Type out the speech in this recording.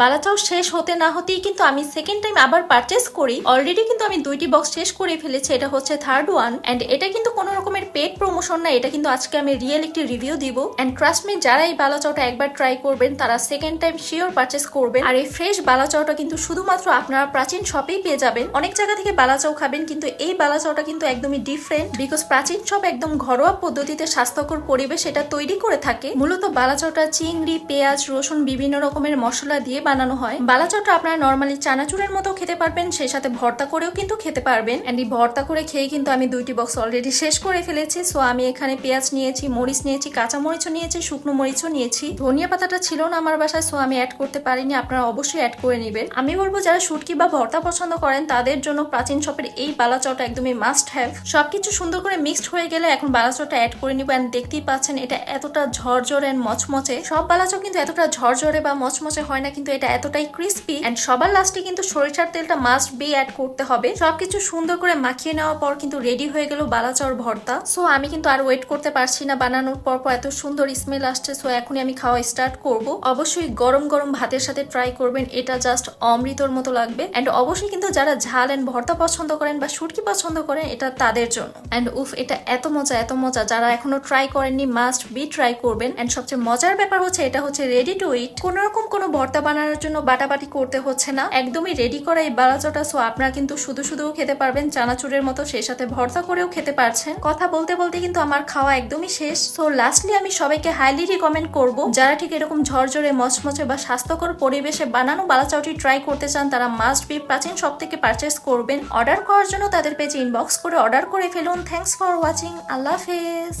বালাচাও শেষ হতে না হতেই কিন্তু আমি সেকেন্ড টাইম আবার পারচেস করি। অলরেডি কিন্তু আমি দুইটি বক্স শেষ করে ফেলেছি, এটা হচ্ছে থার্ড ওয়ান অ্যান্ড এটা কিন্তু কোনো রকমের পেট প্রমোশন না, এটা কিন্তু আজকে আমি রিয়েল একটি রিভিউ দিব। অ্যান্ড ট্রাস্ট মি যারা এই বালাচাওটা একবার ট্রাই করবেন, তারা সেকেন্ড টাইম শিওর পারচেস করবেন। আর এই ফ্রেশ বালাচাওটা কিন্তু শুধুমাত্র আপনারা প্রাচীন শপেই পেয়ে যাবেন। অনেক জায়গা থেকে বালাচাও খাবেন, কিন্তু এই বালাচাওটা কিন্তু একদমই ডিফারেন্ট বিকজ প্রাচীন শপ একদম ঘরোয়া পদ্ধতিতে স্বাস্থ্যকর পরিবেশ এটা তৈরি করে থাকে। মূলত বালাচাওটা চিংড়ি, পেঁয়াজ, রসুন, বিভিন্ন রকমের মশলা দিয়ে বানানো হয়। বালাচাওটা আপনারা নর্মালি চানাচুরের মতো খেতে পারবেন, সেই সাথে ভর্তা করেও কিন্তু খেতে পারবেন। অ্যান্ড এই ভর্তা করে খেয়ে কিন্তু আমি দুইটি বক্স অলরেডি শেষ করে ফেলেছি। সো আমি এখানে পেঁয়াজ নিয়েছি, মরিচ নিয়েছি কাঁচা মরিচও নিয়েছি, শুকনো মরিচও নিয়েছি। ধনিয়া পাতাটা ছিল না আমার বাসায় সো আমি অ্যাড করতে পারিনি। আপনারা অবশ্যই অ্যাড করে নেবেন। আমি বলব, যারা শুটকি বা ভর্তা পছন্দ করেন, তাদের জন্য প্রাচীন শপের এই বালাচাওটা একদমই মাস্ট হ্যাভ সবকিছু সুন্দর করে মিক্সড হয়ে গেলে এখন বালাচটা অ্যাড করে নিব। অ্যান্ড দেখতেই পাচ্ছেন, এটা এতটা ঝরঝরে মচমচে। সব বালাচাও কিন্তু এতটা ঝরঝরে বা মচমচে হয় না, কিন্তু এটা এতটাই ক্রিস্পি এন্ড সবার লাস্টে কিন্তু সরিষার তেলটা মাস্ট বি অ্যাড করতে হবে। সবকিছু সুন্দর করে মাখিয়ে নেওয়ার পর কিন্তু রেডি হয়ে গেল বালাচাওর ভর্তা। সো আমি কিন্তু আর ওয়েট করতে পারছি না। বানানোর পর পর এত সুন্দর স্মেল আসছে। সো এখনই আমি খাওয়া স্টার্ট করব। অবশ্যই গরম গরম ভাতের সাথে ট্রাই করবেন। এটা জাস্ট অমৃতর মতো লাগবে। এন্ড অবশ্যই কিন্তু যারা ঝাল এন্ড ভর্তা পছন্দ করেন বা শুটকি পছন্দ করেন, এটা তাদের জন্য। এন্ড উফ, এটা এত মজা এত মজা। যারা এখনও ট্রাই করেননি মাস্ট বি ট্রাই করবেন। এন্ড সবচেয়ে মজার ব্যাপার হচ্ছে, এটা হচ্ছে রেডি টু ইট কোন রকম কোনো ভর্তা বানানোর জন্য বাটাবাটি করতে হচ্ছে না। একদমই রেডি করা এই বালাচটা সো আপনারা কিন্তু শুধু শুধুও খেতে পারবেন, চানাচুরের মতো সেই সাথে ভর্তা করেও খেতে পারছেন। কথা বলতে বলতে কিন্তু আমার খাওয়া একদমই শেষ। সো লাস্টলি আমি সবাইকে হাইলি রিকমেন্ড করব, যারা ঠিক এরকম ঝরঝরে, মচমচে বা স্বাস্থ্যকর পরিবেশে বানানো বালাচাওটি ট্রাই করতে চান, তারা মাস্ট বি প্রাচীন সব থেকে পারচেস করবেন। অর্ডার করার জন্য তাদের পেজে ইনবক্স করে অর্ডার করে ফেলুন। থ্যাংকস ফর ওয়াচিং আল্লাহ হাফেজ।